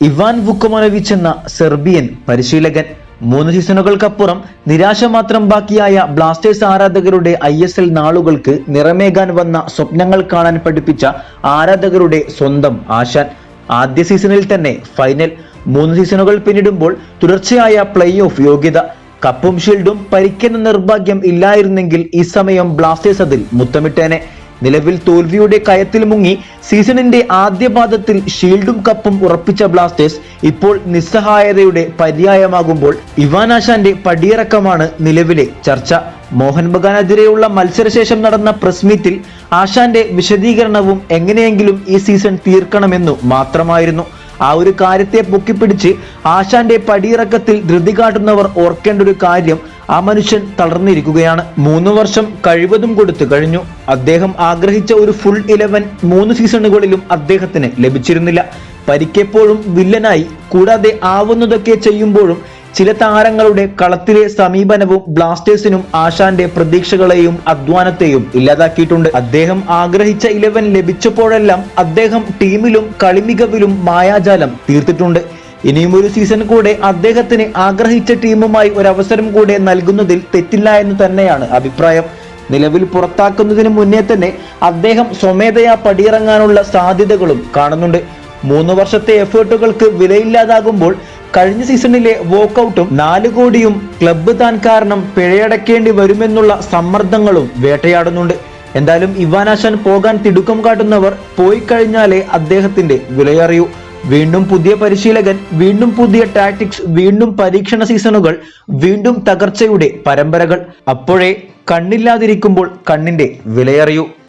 Ivan Vukomanovic എന്ന Serbian പരിശീലകൻ. മൂന്ന് സീസണുകൾക്കപ്പുറം നിരാശ മാത്രം ബാക്കിയായ ബ്ലാസ്റ്റേഴ്സ് ആരാധകരുടെ ഐ എസ് എൽ നാളുകൾക്ക് നിറമേകാൻ വന്ന സ്വപ്നങ്ങൾ കാണാൻ പഠിപ്പിച്ച ആരാധകരുടെ സ്വന്തം ആശാൻ. ആദ്യ സീസണിൽ തന്നെ ഫൈനൽ മൂന്ന് സീസണുകൾ പിന്നിടുമ്പോൾ തുടർച്ചയായ പ്ലേ ഓഫ് യോഗ്യത. കപ്പും ഷീൽഡും പരിക്കുന്ന നിർഭാഗ്യം ഇല്ലായിരുന്നെങ്കിൽ ഈ സമയം ബ്ലാസ്റ്റേഴ്സ് അതിൽ മുത്തമിട്ടേനെ. നിലവിൽ തോൽവിയുടെ കയത്തിൽ മുങ്ങി സീസണിന്റെ ആദ്യ പാദത്തിൽ ഷീൽഡും കപ്പും ഉറപ്പിച്ച ബ്ലാസ്റ്റേഴ്സ് ഇപ്പോൾ നിസ്സഹായതയുടെ പര്യായമാകുമ്പോൾ ഇവാനാശാന്റെ പടിയിറക്കമാണ് നിലവിലെ ചർച്ച. മോഹൻ ബഗാനെതിരെയുള്ള മത്സരശേഷം നടന്ന പ്രസ് മീറ്റിൽ ആശാന്റെ വിശദീകരണവും എങ്ങനെയെങ്കിലും ഈ സീസൺ തീർക്കണമെന്നു മാത്രമായിരുന്നു. ആ ഒരു കാര്യത്തെ പൊക്കിപ്പിടിച്ച് ആശാന്റെ പടിയിറക്കത്തിൽ ധൃതി കാട്ടുന്നവർ ഓർക്കേണ്ട ഒരു കാര്യം ആ മനുഷ്യൻ തളർന്നിരിക്കുകയാണ്. മൂന്ന് വർഷം കഴിവതും കൊടുത്തു കഴിഞ്ഞു. അദ്ദേഹം ആഗ്രഹിച്ച ഒരു ഫുൾ ഇലവൻ മൂന്ന് സീസണുകളിലും അദ്ദേഹത്തിന് ലഭിച്ചിരുന്നില്ല. പരിക്കെപ്പോഴും വില്ലനായി. കൂടാതെ ആവുന്നതൊക്കെ ചെയ്യുമ്പോഴും ചില താരങ്ങളുടെ കളത്തിലെ സമീപനവും ബ്ലാസ്റ്റേഴ്സിനും ആശാന്റെ പ്രതീക്ഷകളെയും അധ്വാനത്തെയും ഇല്ലാതാക്കിയിട്ടുണ്ട്. അദ്ദേഹം ആഗ്രഹിച്ച ഇലവൻ ലഭിച്ചപ്പോഴെല്ലാം അദ്ദേഹം ടീമിലും കളിമികവിലും മായാജാലം തീർത്തിട്ടുണ്ട്. ഇനിയും ഒരു സീസൺ കൂടെ അദ്ദേഹത്തിന് ആഗ്രഹിച്ച ടീമുമായി ഒരു അവസരം കൂടെ നൽകുന്നതിൽ തെറ്റില്ല എന്ന് തന്നെയാണ് അഭിപ്രായം. നിലവിൽ പുറത്താക്കുന്നതിന് മുന്നേ തന്നെ അദ്ദേഹം സ്വമേധയാ പടിയിറങ്ങാനുള്ള സാധ്യതകളും കാണുന്നുണ്ട്. മൂന്ന് വർഷത്തെ എഫേർട്ടുകൾക്ക് വിലയില്ലാതാകുമ്പോൾ കഴിഞ്ഞ സീസണിലെ വോക്കൌട്ടും നാല് കോടിയും ക്ലബ്ബ് താൻ കാരണം പിഴയടക്കേണ്ടി വരുമെന്നുള്ള സമ്മർദ്ദങ്ങളും വേട്ടയാടുന്നുണ്ട്. എന്തായാലും ഇവാനാശാൻ പോകാൻ തിടുക്കം കാട്ടുന്നവർ പോയി കഴിഞ്ഞാലേ അദ്ദേഹത്തിന്റെ വിലയറിയൂ. വീണ്ടും പുതിയ പരിശീലകൻ വീണ്ടും പുതിയ ടാക്ടിക്സ് വീണ്ടും പരീക്ഷണ സീസണുകൾ വീണ്ടും തകർച്ചയുടെ പരമ്പരകൾ. അപ്പോഴേ കണ്ണില്ലാതിരിക്കുമ്പോൾ കണ്ണിന്റെ വിലയറിയൂ.